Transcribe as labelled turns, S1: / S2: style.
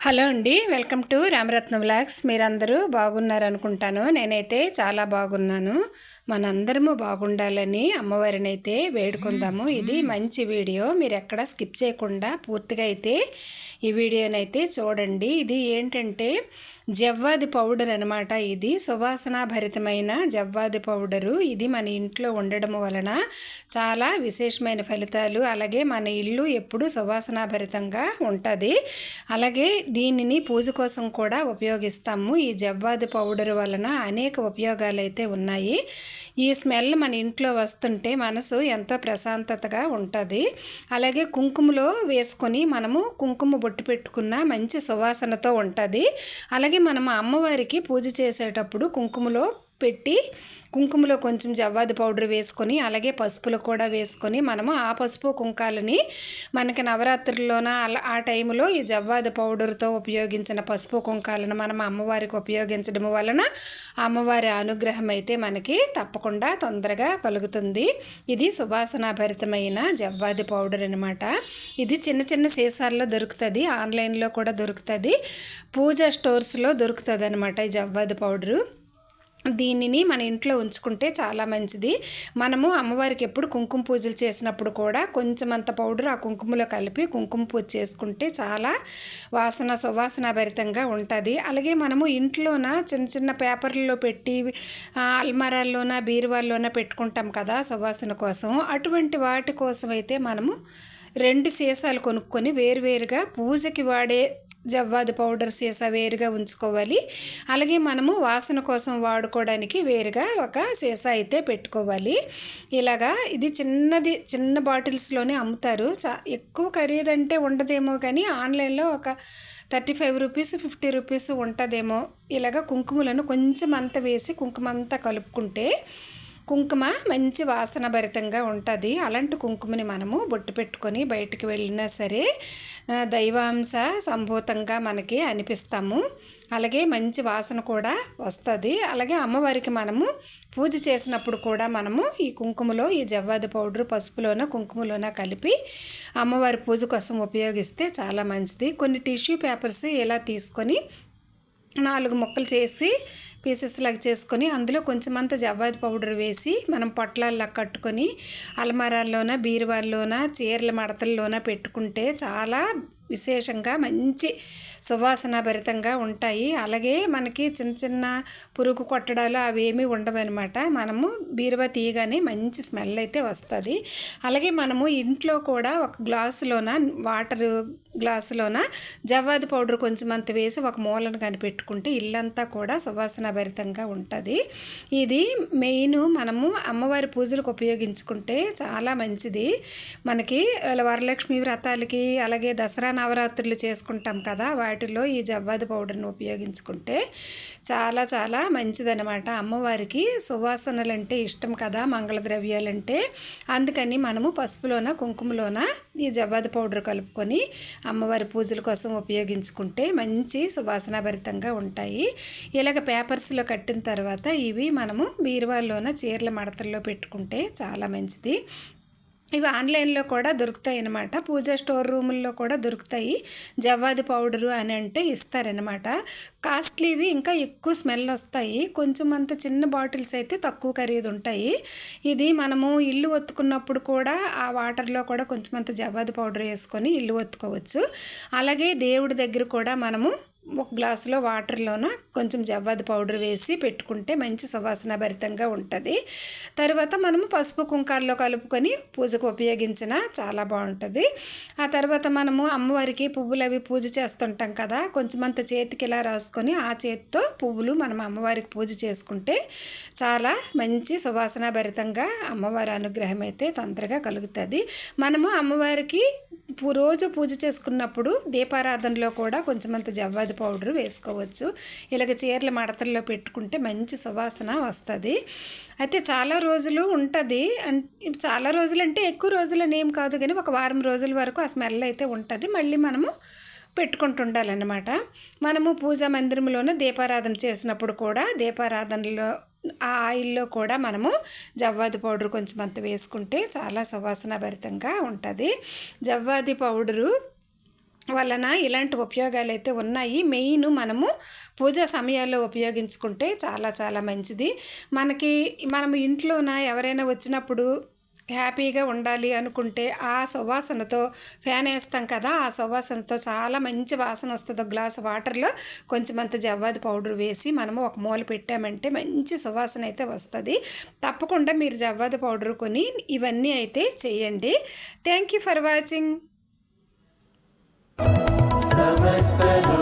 S1: Hello అండి welcome to Ramaratna vlogs. మీరందరూ బాగున్నారు అనుకుంటాను నేనైతే చాలా బాగున్నాను. మనందరము బాగుండాలని అమ్మవారిని అయితే వేడుకుందాము. ఇది మంచి వీడియో. మీరు ఎక్కడ స్కిప్ చేయకుండా పూర్తిగా అయితే ఈ వీడియోనైతే చూడండి. ఇది ఏంటంటే జవ్వాది పౌడర్ అనమాట ఇది. సువాసనాభరితమైన జవ్వాది పౌడరు. ఇది మన ఇంట్లో ఉండడం వలన చాలా విశేషమైన ఫలితాలు. అలాగే మన ఇల్లు ఎప్పుడు సువాసనాభరితంగా ఉంటుంది. అలాగే దీనిని పూజ కోసం కూడా ఉపయోగిస్తాము. ఈ జవ్వాది పౌడర్ వలన అనేక ఉపయోగాలు అయితే ఉన్నాయి. ఈ స్మెల్ మన ఇంట్లో వస్తుంటే మనసు ఎంతో ప్రశాంతతగా ఉంటుంది. అలాగే కుంకుమలో వేసుకొని మనము కుంకుమ బొట్టు పెట్టుకున్న మంచి సువాసనతో ఉంటుంది. అలాగే మనం అమ్మవారికి పూజ చేసేటప్పుడు కుంకుమలో పెట్టి కుంకుమలో కొంచెం జవ్వాది పౌడర్ వేసుకొని అలాగే పసుపులు కూడా వేసుకొని మనము ఆ పసుపు కుంకాలని మనకి నవరాత్రుల్లోన అలా ఆ టైంలో ఈ జవ్వాది పౌడర్తో ఉపయోగించిన పసుపు కుంకాలను మనం అమ్మవారికి ఉపయోగించడం వలన అమ్మవారి అనుగ్రహం అయితే మనకి తప్పకుండా తొందరగా కలుగుతుంది. ఇది సువాసనాభరితమైన జవ్వాది పౌడర్ అనమాట ఇది చిన్న చిన్న సీసాల్లో దొరుకుతుంది ఆన్లైన్లో కూడా దొరుకుతుంది పూజ స్టోర్స్లో దొరుకుతుంది అనమాట ఈ జవ్వాది పౌడరు. దీనిని మన ఇంట్లో ఉంచుకుంటే చాలా మంచిది. మనము అమ్మవారికి ఎప్పుడు కుంకుమ పూజలు చేసినప్పుడు కూడా కొంచెం అంత పౌడర్ ఆ కుంకుమలో కలిపి కుంకుమ పూజ చేసుకుంటే చాలా వాసన సువాసన భరితంగా ఉంటుంది. అలాగే మనము ఇంట్లోన చిన్న చిన్న పేపర్లలో పెట్టి అల్మారాల్లోన బీరువాల్లోన పెట్టుకుంటాం కదా సువాసన కోసం. అటువంటి వాటి కోసం అయితే మనము రెండు సీసాలు కొనుక్కొని వేరువేరుగా పూజకి వాడే జవ్వాది పౌడర్ సీసా వేరుగా ఉంచుకోవాలి. అలాగే మనము వాసన కోసం వాడుకోవడానికి వేరుగా ఒక సీసా అయితే పెట్టుకోవాలి. ఇలాగా ఇది చిన్నది చిన్న బాటిల్స్లోనే అమ్ముతారు. చా ఎక్కువ ఖరీదంటే ఉండదేమో కానీ ఆన్లైన్లో ఒక thirty five rupees fifty rupees ఉంటుందేమో. ఇలాగ కుంకుమలను కొంచెం అంత వేసి కుంకుమంతా కలుపుకుంటే కుంకుమ మంచి వాసన భరితంగా ఉంటుంది. అలాంటి కుంకుమని మనము బొట్టు పెట్టుకొని బయటకు వెళ్ళినా సరే దైవాంశ సంభూతంగా మనకి అనిపిస్తాము. అలాగే మంచి వాసన కూడా వస్తుంది. అలాగే అమ్మవారికి మనము పూజ చేసినప్పుడు కూడా మనము ఈ కుంకుమలో ఈ జవ్వాది పౌడర్ పసుపులోన కుంకుమలోన కలిపి అమ్మవారి పూజ కోసం ఉపయోగిస్తే చాలా మంచిది. కొన్ని టిష్యూ పేపర్స్ ఇలా తీసుకొని నాలుగు ముక్కలు చేసి పీసెస్ లాగా చేసుకొని అందులో కొంచెం అంత జవ్వాది పౌడర్ వేసి మనం పొట్లాల్లో కట్టుకొని అలమారాల్లోన బీరువాల్లోన చీరల మడతల్లోన పెట్టుకుంటే చాలా విశేషంగా మంచి సువాసన భరితంగా ఉంటాయి. అలాగే మనకి చిన్న చిన్న పురుగు కొట్టడాలు అవేమీ ఉండవన్నమాట. మనము బీరువా తీయగానే మంచి స్మెల్ అయితే వస్తుంది. అలాగే మనము ఇంట్లో కూడా ఒక గ్లాసులోన వాటర్ గ్లాసులోన జవ్వాది పౌడర్ కొంచెం అంత వేసి ఒక మూలను కనిపెట్టుకుంటే ఇల్లంతా కూడా సువాసన భరితంగా ఉంటుంది. ఇది మెయిన్ మనము అమ్మవారి పూజలకు ఉపయోగించుకుంటే చాలా మంచిది. మనకి వరలక్ష్మి వ్రతాలకి అలాగే దసరా నవరాత్రులు చేసుకుంటాం కదా వాటిలో ఈ జవ్వాది పౌడర్ని ఉపయోగించుకుంటే చాలా చాలా మంచిదనమాట అమ్మవారికి సువాసనలు అంటే ఇష్టం కదా మంగళ ద్రవ్యాలంటే అందుకని మనము పసుపులోన కుంకుమలోన ఈ జవ్వాది పౌడర్ కలుపుకొని అమ్మవారి పూజల కోసం ఉపయోగించుకుంటే మంచి సువాసనాభరితంగా ఉంటాయి. ఇలాగ పేపర్స్లో కట్టిన తర్వాత ఇవి మనము బీరువాల్లోన చీరల మడతల్లో పెట్టుకుంటే చాలా మంచిది. ఇవి ఆన్లైన్లో కూడా దొరుకుతాయి అన్నమాట పూజ స్టోర్ రూముల్లో కూడా దొరుకుతాయి. జవ్వాది పౌడరు అని అంటే ఇస్తారనమాట కాస్ట్లీవి ఇంకా ఎక్కువ స్మెల్ వస్తాయి. కొంచెం అంత చిన్న బాటిల్స్ అయితే తక్కువ ఖరీదు ఉంటాయి. ఇది మనము ఇల్లు ఒత్తుకున్నప్పుడు కూడా ఆ వాటర్లో కూడా కొంచెం అంత జవ్వాది పౌడర్ వేసుకొని ఇల్లు ఒత్తుకోవచ్చు. అలాగే దేవుడి దగ్గర కూడా మనము ఒక గ్లాసులో వాటర్లోన కొంచెం జవ్వాది పౌడర్ వేసి పెట్టుకుంటే మంచి సువాసన భరితంగా ఉంటుంది. తర్వాత మనము పసుపు కుంకాల్లో కలుపుకొని పూజకు ఉపయోగించిన చాలా బాగుంటుంది. ఆ తర్వాత మనము అమ్మవారికి పువ్వులు అవి పూజ చేస్తుంటాం కదా కొంచెం అంత చేతికి ఇలా రాసుకొని ఆ చేతితో పువ్వులు మనం అమ్మవారికి పూజ చేసుకుంటే చాలా మంచి సువాసన భరితంగా అమ్మవారి అనుగ్రహం అయితే తొందరగా కలుగుతుంది. మనము అమ్మవారికి రోజు పూజ చేసుకున్నప్పుడు దీపారాధనలో కూడా కొంచెం అంత జవ్వాది పౌడర్ వేసుకోవచ్చు. ఇలాగ చీరలు మడతల్లో పెట్టుకుంటే మంచి సువాసన వస్తుంది. అయితే చాలా రోజులు ఉంటుంది. చాలా రోజులు అంటే ఎక్కువ రోజులు ఏం కాదు కానీ ఒక వారం రోజుల వరకు ఆ స్మెల్ అయితే ఉంటుంది. మళ్ళీ మనము పెట్టుకుంటుండాలన్నమాట. మనము పూజా మందిరంలోనే దీపారాధన చేసినప్పుడు కూడా దీపారాధనలో ఆ ఆయిల్లో కూడా మనము జవ్వాది పౌడర్ కొంచెం అంత వేసుకుంటే చాలా సువాసన భరితంగా ఉంటుంది. జవ్వాది పౌడరు వలన ఇలాంటి ఉపయోగాలు అయితే ఉన్నాయి. మెయిన్ మనము పూజా సమయాల్లో ఉపయోగించుకుంటే చాలా చాలా మంచిది. మనకి మనం ఇంట్లోన ఎవరైనా వచ్చినప్పుడు హ్యాపీగా ఉండాలి అనుకుంటే ఆ సువాసనతో ఫ్యాన్ వేస్తాం కదా ఆ సువాసనతో చాలా మంచి వాసన వస్తుంది. ఒక గ్లాస్ వాటర్లో కొంచెం అంత జవ్వాది పౌడర్ వేసి మనము ఒక మూల పెట్టామంటే మంచి సువాసన అయితే వస్తుంది. తప్పకుండా మీరు జవ్వాది పౌడర్ కొని ఇవన్నీ అయితే చేయండి. Thank you for watching
S2: సమస్తలో